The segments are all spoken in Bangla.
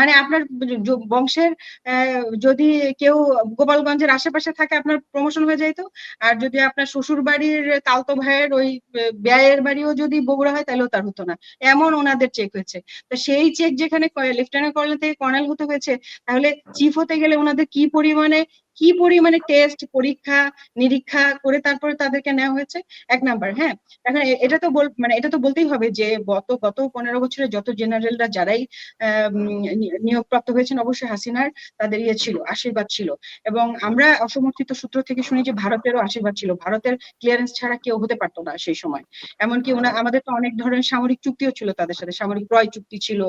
মানে আপনার বংশের যদি কেউ গোপালগঞ্জের আশেপাশে থাকে আপনার প্রমোশন হয়ে যাইতো আর যদি আপনার শ্বশুর বাড়ির তালতো ভাইয়ের ওই ব্যয়ের বাড়িও যদি বগুড়া হয় তাহলেও তার হতো না। এমন ওনাদের চেক হয়েছে। তো সেই চেক যেখানে লেফটেন্যান্ট কর্নেল থেকে কর্নেল হতে হয়েছে, তাহলে চিফ হতে গেলে ওনাদের কি পরিমাণে কি পরিমাণে টেস্ট পরীক্ষা, নিরীক্ষা করে তারপরে তাদেরকে নেওয়া হয়েছে? এক নাম্বার হ্যাঁ? এখন এটা তো বল মানে এটা তো বলতেই হবে যে গত গত পনেরো বছরে যত জেনারেলরা যারাই নিয়োগপ্রাপ্ত হয়েছেন, অবশ্যই হাসিনার তাদের ইয়ে ছিল, আশীর্বাদ ছিল। এবং আমরা অসমর্থিত সূত্র থেকে শুনি যে ভারতেরও আশীর্বাদ ছিল। ভারতের ক্লিয়ারেন্স ছাড়া কেউ হতে পারতো না সেই সময়। এমনকি ওনা, আমাদের তো অনেক ধরনের সামরিক চুক্তিও ছিল তাদের সাথে। সামরিক ক্রয় চুক্তি ছিল,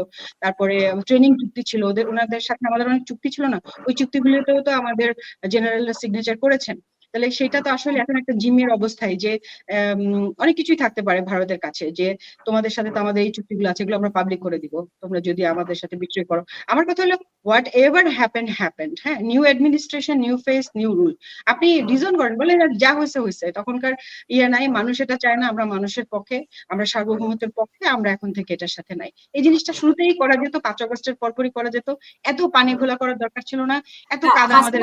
তারপরে ট্রেনিং চুক্তি ছিল। ওদের, ওনাদের সাথে আমাদের অনেক চুক্তি ছিল না? ওই চুক্তিগুলোতেও তো আমাদের জেনারেল সিগনেচার করেছেন। তাহলে সেটা তো আসলে এখন একটা জিমের অবস্থায় যে অনেক কিছুই থাকতে পারে ভারতের কাছে যে তোমাদের সাথে তো আমাদের এই চুক্তিগুলো আছে এগুলো আমরা পাবলিক করে দিব। তোমরা যদি আমাদের সাথে বিক্রয় করো। আমার কথা হলো হোয়াট এভার হ্যাপেন হ্যাপেন হ্যাঁ? New administration new face new rule আপনি রিজন করেন বলে যা হয়েছে হয়েছে। তখনকার ইয়ে নাই মানুষ এটা চায় না আমরা মানুষের পক্ষে আমরা সার্বভৌমত্বের পক্ষে আমরা এখন থেকে এটার সাথে নাই। এই জিনিসটা শুরুতেই করা যেত পাঁচ অগস্টের পরপরই করা যেত। এত পানি ঘোলা করার দরকার ছিল না এত কাদা আমাদের।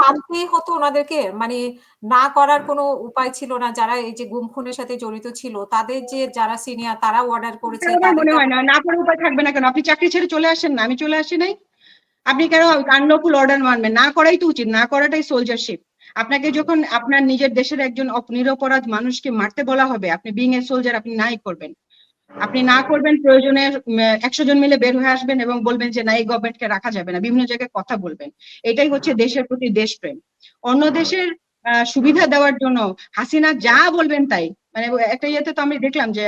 মানতেই হতো ওনাদেরকে মানে না করার কোনো উপায় ছিল না যারা এই যে গুম খুনের সাথে জড়িত ছিল তাদের যে যারা সিনিয়র তারা অর্ডার করেছে মনে হয় না না করে উপায় থাকবে না কেন? আপনি চাকরি ছেড়ে চলে আসেন না আমি চলে আসি নাই। আপনি কেন আনলফুল অর্ডার মানবেন? না করাই তো উচিত না করাটাই সোলজারশিপ আপনাকে যখন আপনার নিজের দেশের একজন নিরপরাধ মানুষকে মারতে বলা হবে আপনি বিং এ সোলজার আপনি নাই করবেন। আপনি না করবেন প্রয়োজনের একশো জন মিলে বের হয়ে আসবেন এবং বলবেন যে না, এই গভর্নমেন্টকে রাখা যাবে না। বিভিন্ন জায়গায় কথা বলবেন। এটাই হচ্ছে দেশের প্রতি দেশপ্রেম। অন্য দেশের সুবিধা দেওয়ার জন্য হাসিনা যা বলবেন তাই। মানে একটা ইয়েতে তো আমি দেখলাম যে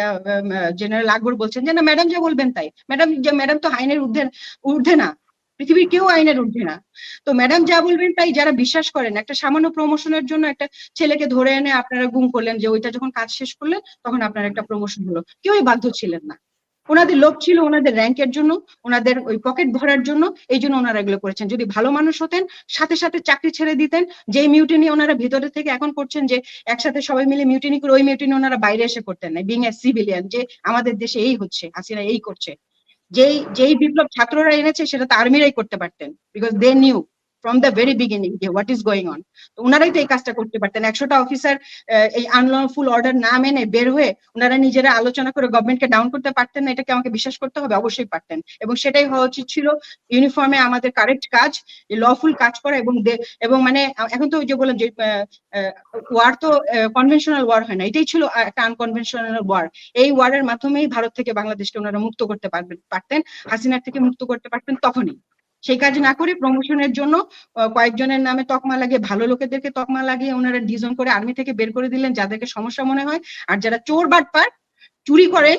জেনারেল আকবর বলছেন যে, না ম্যাডাম যা বলবেন তাই। ম্যাডাম যে ম্যাডাম তো আইনের ঊর্ধ্বে ঊর্ধ্বে না। পৃথিবীর কেউ আইনের ঊর্ধ্বে না। তো ম্যাডাম যা বলবেন তাই যারা বিশ্বাস করেন, একটা সামান্য প্রমোশনের জন্য একটা ছেলেকে ধরে এনে আপনারা গুম করলেন যে ওইটা যখন কাজ শেষ করলেন, তখন আপনার একটা প্রমোশন হলো। কেউই বাধ্য ছিলেন না। ওনাদের লোভ ছিল ওনাদের র্যাঙ্কের জন্য, ওনাদের ওই পকেট ভরার জন্য, এই জন্য ওনারা এগুলো করেছেন। যদি ভালো মানুষ হতেন, সাথে সাথে চাকরি ছেড়ে দিতেন যে মিউটিনি ওনারা ভিতরে থেকে এখন করছেন যে একসাথে সবাই মিলে মিউটিনি করে, ওই মিউটিনি ওনারা বাইরে এসে করতেন না। বিং এ সিভিলিয়ান যে আমাদের দেশে এই হচ্ছে, হাসিনা এই করছে। যেই যেই বিপ্লব ছাত্ররা এনেছে সেটা তো আর্মিরাই করতে পারতেন because they knew from the very beginning যে হোয়াট ইজ গোয়িং অন তো ওনারাই তো এই কাজটা করতে পারতেন। একশোটা অফিসার এই আনলফুল অর্ডার না মেনে বের হয়ে ওনারা নিজেরা আলোচনা করে গভর্নমেন্টকে ডাউন করতে পারতেন না, এটাকে আমাকে বিশ্বাস করতে হবে, অবশ্যই পারতেন। এবং সেটাই হওয়া উচিত ছিল ইউনিফর্মে আমাদের কারেক্ট কাজ লফুল কাজ করা এবং এবং মানে এখন তো ওই যে বললাম যে ওয়ার তো কনভেনশনাল ওয়ার হয় না, এটাই ছিল একটা আনকনভেনশনাল ওয়ার এই ওয়ারের মাধ্যমেই ভারত থেকে বাংলাদেশকে ওনারা মুক্ত করতে পারবেন, পারতেন। হাসিনার থেকে মুক্ত করতে পারতেন তখনই। সেই কাজ না করে প্রমোশনের জন্য কয়েকজনের নামে তকমা লাগিয়ে, ভালো লোকেদেরকে তকমা লাগিয়ে ওনারা ডিজন করে আর্মি থেকে বের করে দিলেন, যাদেরকে সমস্যা মনে হয়। আর যারা চোর বাটপার, চুরি করে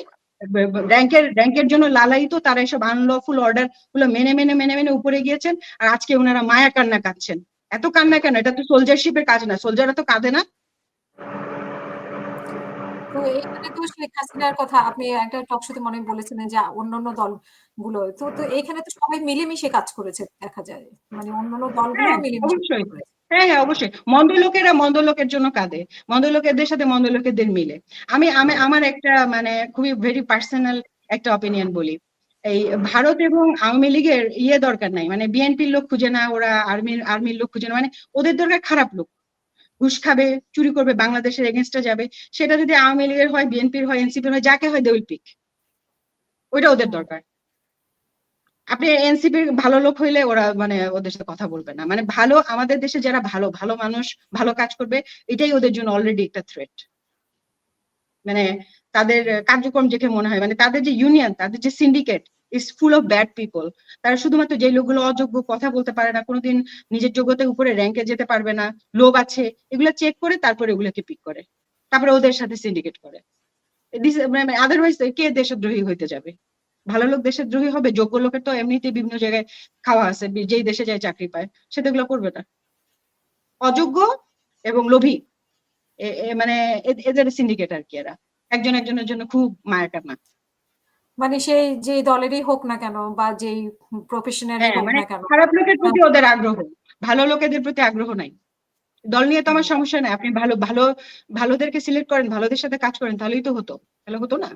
র্যাঙ্কের র্যাঙ্কের জন্য লালায়িত, তারা এসব আনলফুল অর্ডারগুলো মেনে মেনে মেনে মেনে উপরে গিয়েছেন। আর আজকে ওনারা মায়া কান্না কাঁদছেন। এত কান্না কেন? এটা তো সোলজারশিপের কাজ না। সোলজাররা তো কাঁদে না। তো এইখানে তো শেখ হাসিনার কথা আপনি একটা টক শোতে মনে বলেছিলেন যে অন্যান্য দলগুলো তো তো এখানে তো সবাই মিলেমিশে কাজ করেছে দেখা যায়। মানে অন্যান্য দলগুলো হ্যাঁ, মিলেমিশে। হ্যাঁ হ্যাঁ অবশ্যই। মন্দ লোকেরা মন্দ লোকের জন্য কাঁদে। মন্দ লোকেদের সাথে মন্দ লোকেদের মিলে। আমি আমি আমার একটা মানে খুবই ভেরি পার্সোনাল একটা অপিনিয়ন বলি। এই ভারত এবং আওয়ামী লীগের ইয়ে দরকার নাই। মানে বিএনপির লোক খুঁজে না ওরা আর্মির আর্মির লোক খুঁজে না। মানে ওদের দরকার খারাপ লোক। ঘুষ খাবে, চুরি করবে, বাংলাদেশের এগেনস্টে যাবে, সেটা যদি আওয়ামী লীগের হয়, বিএনপির হয়, এনসিপির হয়, যাকে হয়, দে পিক। ওইটা ওদের দরকার। আপনি এনসিপির ভালো লোক হইলে ওরা মানে ওদের সাথে কথা বলবে না। মানে ভালো আমাদের দেশে যারা ভালো ভালো মানুষ, ভালো কাজ করবে, এটাই ওদের জন্য অলরেডি একটা থ্রেট মানে তাদের কার্যক্রম দেখে মনে হয় মানে তাদের যে ইউনিয়ন তাদের যে syndicate is full of bad people তারা শুধুমাত্র যে লোকগুলো অযোগ্য, কথা বলতে পারে না, কোনোদিন নিজের যোগ্যতার উপরে র্যাঙ্কে যেতে পারবে না, লোভ আছে, এগুলো চেক করে তারপরে ওগুলোকে পিক করে। তারপরে ওদের সাথে সিন্ডিকেট করে। আদারওয়াইজ কে দেশদ্রোহী হইতে যাবে? ভালো লোক দেশের দ্রোহী হবে? যোগ্য লোকের তো এমনিতেই বিভিন্ন জায়গায় খাওয়া আছে যেই দেশে যায় চাকরি পায়, সে তো এগুলো করবে না। অযোগ্য এবং লোভী মানে এদের সিন্ডিকেট আর কি এরা। একজন একজনের জন্য খুব মায়া কান্না মানে সেই যে দলেরই হোক না কেন বা যেই প্রফেশনের হ্যাঁ হোক মানে না কেন। খারাপ লোকের প্রতি ওদের আগ্রহ ভালো লোকেদের প্রতি আগ্রহ নাই। দল নিয়ে তো আমার সমস্যা নাই। আপনি ভালো ভালো ভালোদেরকে সিলেক্ট করেন ভালোদের সাথে কাজ করেন তাহলেই তো হতো। তাহলে হতো না?